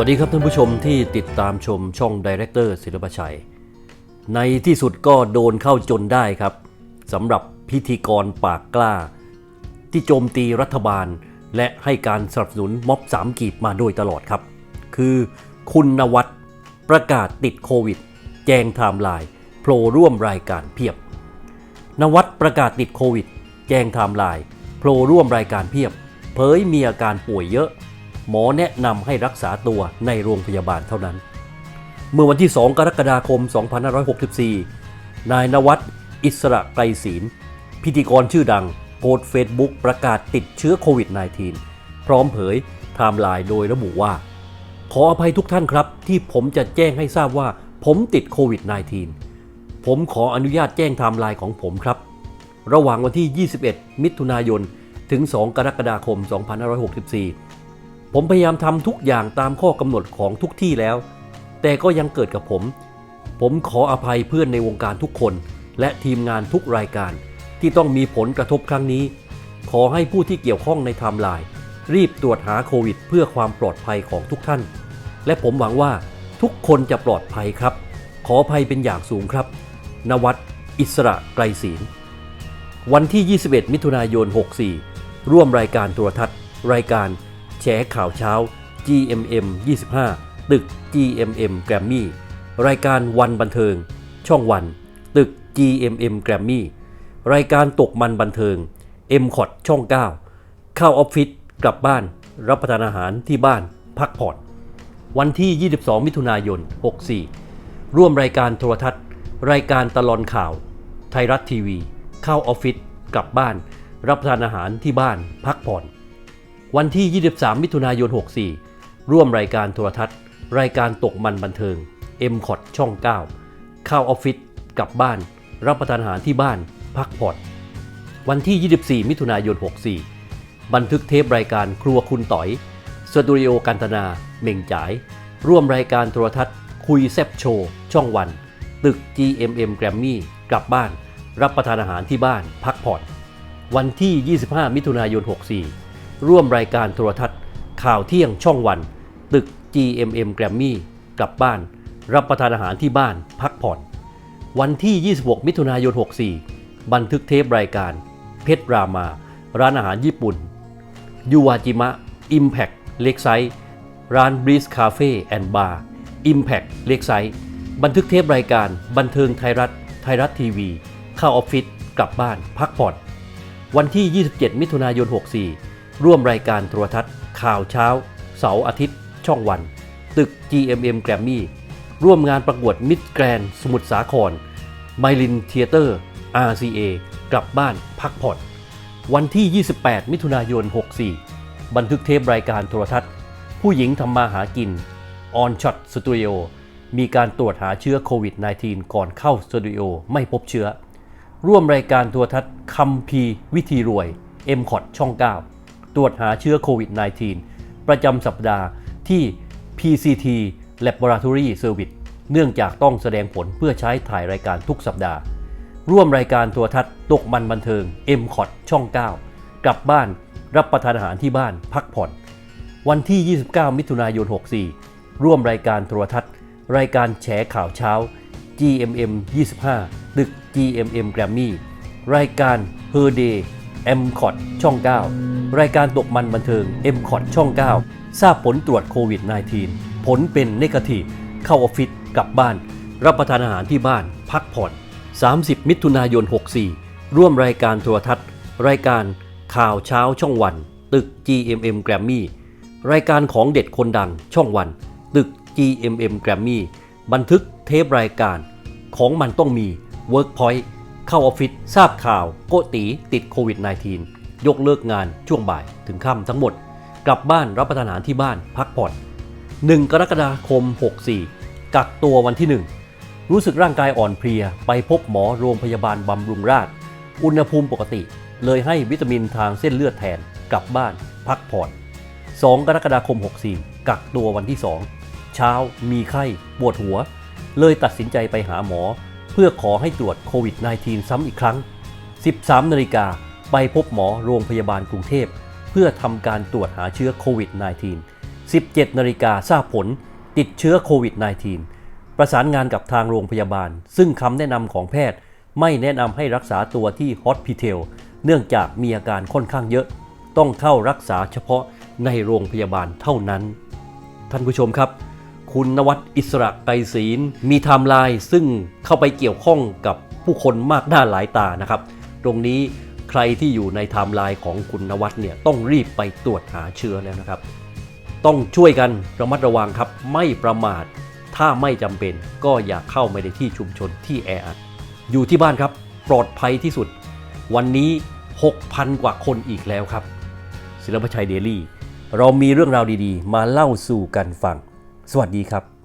วัสดีครับท่านผู้ชมที่ติดตามชมช่องดีเรคเตอร์ศิลปชัย ในที่สุดก็โดนเข้าจนได้ครับสำหรับพิธีกรปากกล้า ที่โจมตีรัฐบาล และให้การสนับสนุนม็อบสามกีบมาโดยตลอดครับ คือคุณนวัดประกาศติดโควิด แจงไทม์ไลน์โผล่ร่วมรายการเพียบ นวัดประกาศติดโควิด แจ้งไทม์ไลน์โผล่ร่วมรายการเพียบ เผยมีอาการป่วยเยอะ หมอแนะนำให้รักษาตัวในโรงพยาบาลเท่านั้น เมื่อวันที่ 2 กรกฎาคม 2564 นายนวัดอิสระไกรศีล พิธีกรชื่อดังโพสเฟซบุ๊กประกาศติดเชื้อโควิด -19 พร้อมเผยไทม์ไลน์โดยระบุว่า ขออภัยทุกท่านครับ ที่ผมจะแจ้งให้ทราบว่าผมติดโควิด -19 ผมขออนุญาตแจ้งไทม์ไลน์ของผมครับ ระหว่างวันที่ 21 มิถุนายน ถึง 2 กรกฎาคม 2564 ผมพยายามทำทุกอย่างตามข้อกำหนดของทุกที่แล้ว แต่ก็ยังเกิดกับผม ผมขออภัยเพื่อนในวงการทุกคน และทีมงานทุกรายการ ที่ต้องมีผลกระทบครั้งนี้ ขอให้ผู้ที่เกี่ยวข้องในไทม์ไลน์รีบตรวจหาโควิด เพื่อความปลอดภัยของทุกท่าน และผมหวังว่าทุกคนจะปลอดภัยครับ ขออภัยเป็นอย่างสูงครับ นวัดอิสระไกรศีลวันที่ 21 มิถุนายน 64 ร่วมรายการโทรทัศน์ รายการ แฉข่าวเช้า GMM 25 ตึก GMM แกรมมี่รายการวันบันเทิง ช่องวัน ตึก GMM แกรมมี่รายการตกมันบันเทิง m c o t ช่อง 9 เข้าออฟฟิศกลับบ้าน รับประทานอาหารที่บ้าน พักผ่อน วันที่ 22 มิถุนายน 64 ร่วมรายการโทรทัศน์ รายการตลอนข่าว ไทยรัฐทีวี เข้าออฟฟิศกลับบ้าน รับประทานอาหารที่บ้าน พักผ่อน วันที่ 23 มิถุนายน 64 ร่วมรายการโทรทัศน์ รายการตกมันบันเทิง m c o t ช่อง 9 เข้าออฟฟิศกลับบ้าน รับประทานอาหารที่บ้าน พักผ่อน วันที่ 24 มิถุนายน 64 บันทึกเทปรายการครัวคุณต๋อย สตูดิโอกันตนาเม่งจ๋าย ร่วมรายการโทรทัศน์ คุยแซบโชว์ ช่องวัน ตึก GMM แกรมมี่กลับบ้าน รับประทานอาหารที่บ้าน พักผ่อน วันที่ 25 มิถุนายน 64 ร่วมรายการโทรทัศน์ ข่าวเที่ยงช่องวัน ตึก GMM แกรมมี่กลับบ้าน รับประทานอาหารที่บ้านพักผ่อน วันที่ 26 มิถุนายน 64 บันทึกเทปรายการ เพชรรามา ร้านอาหารญี่ปุ่นยูวาจิมะ Impact เล็กไซต์ร้าน b r e e z Cafe and Bar Impact เล็กไซต์บันทึกเทปรายการบันเทิงไทยรัฐ ไทยรัฐทีวี เข้าออฟฟิศกลับบ้านพักผ่อน วันที่ 27 มิถุนายน 64 ร่วมรายการโทรทัศน์ ข่าวเช้า เสาร์อาทิตย์ ช่องวัน ตึก GMM แกรมมี่ร่วมงานประกวดมิดแกรนสมุทรสาครไมลินเทเตอร์ RCA กลับบ้านพักผ่อนวันที่ 28 มิถุนายน 64 บันทึกเทปรายการโทรทัศน์ ผู้หญิงทำมาหากิน On Shot Studio มีการตรวจหาเชื้อโควิด -19 ก่อนเข้าสตูดิโอไม่พบเชื้อ ร่วมรายการโทรทัศน์คัมพีวิธีรวย m c o t ช่อง 9 ตรวจหาเชื้อโควิด -19 ประจำสัปดาห์ที่ PCT Laboratory Service เนื่องจากต้องแสดงผลเพื่อใช้ถ่ายรายการทุกสัปดาห์ ร่วมรายการโทรทัศน์ตกมันบันเทิง m c o t ช่อง 9 กลับบ้านรับประทานอาหารที่บ้านพักผ่อน วันที่ 29 มิถุนายน 64 ร่วมรายการโทรทัศน์ รายการแฉข่าวเช้า GMM 25ตึก GMM แกรมมี่รายการ Her Day m c o t ช่อง 9 รายการตกมันบันเทิง m c o t ช่อง 9 ทราบผลตรวจโควิด -19 ผลเป็นเนกาทีฟเข้าออฟฟิศกลับบ้าน รับประทานอาหารที่บ้าน พักผ่อน 30 มิถุนายน 64 ร่วมรายการโทรทัศน์ รายการข่าวเช้าช่องวัน ตึก GMM แกรมมี่รายการของเด็ดคนดังช่องวัน ตึก GMM แกรมมี่บันทึกเทปรายการของมันต้องมี Workpoint เข้าออฟฟิศทราบข่าว โกตีติดโควิด -19 ยกเลิกงานช่วงบ่ายถึงค่ำทั้งหมด กลับบ้านรับประทานอาหารที่บ้านพักผ่อน 1 กรกฎาคม 64 กักตัววันที่ 1 รู้สึกร่างกายอ่อนเพลีย ไปพบหมอโรงพยาบาลบำรุงราษฎร์อุณหภูมิปกติ เลยให้วิตามินทางเส้นเลือดแทน กลับบ้าน พักผ่อน 2 กรกฎาคม 64 กักตัววันที่ 2 เช้ามีไข้ปวดหัว เลยตัดสินใจไปหาหมอ พื่อขอให้ตรวจโควิด -19 ซ้ำอีกครั้ง 13 นาฬิกาไปพบหมอโรงพยาบาลกรุงเทพ เพื่อทำการตรวจหาเชื้อโควิด -19 17 นาฬิกาทราบผลติดเชื้อโควิด -19 ประสานงานกับทางโรงพยาบาล ซึ่งคำแนะนำของแพทย์ ไม่แนะนำให้รักษาตัวที่ฮอสพิเทลเนื่องจากมีอาการค่อนข้างเยอะ ต้องเข้ารักษาเฉพาะในโรงพยาบาลเท่านั้น ท่านผู้ชมครับ คุณนวัดอิสระไกรศีลมีไทม์ไลน์ซึ่งเข้าไปเกี่ยวข้องกับผู้คนมากหน้าหลายตานะครับ ตรงนี้ใครที่อยู่ในไทม์ไลน์ของคุณนวัดเนี่ยต้องรีบไปตรวจหาเชื้อแล้วนะครับ ต้องช่วยกันระมัดระวังครับ ไม่ประมาท ถ้าไม่จำเป็นก็อย่าเข้าไปในที่ชุมชนที่แออัดอยู่ที่บ้านครับปลอดภัยที่สุด วันนี้ 6,000 กว่าคนอีกแล้วครับ ศิลปชัยเดลี่ เรามีเรื่องราวดีๆ มาเล่าสู่กันฟัง สวัสดีครับ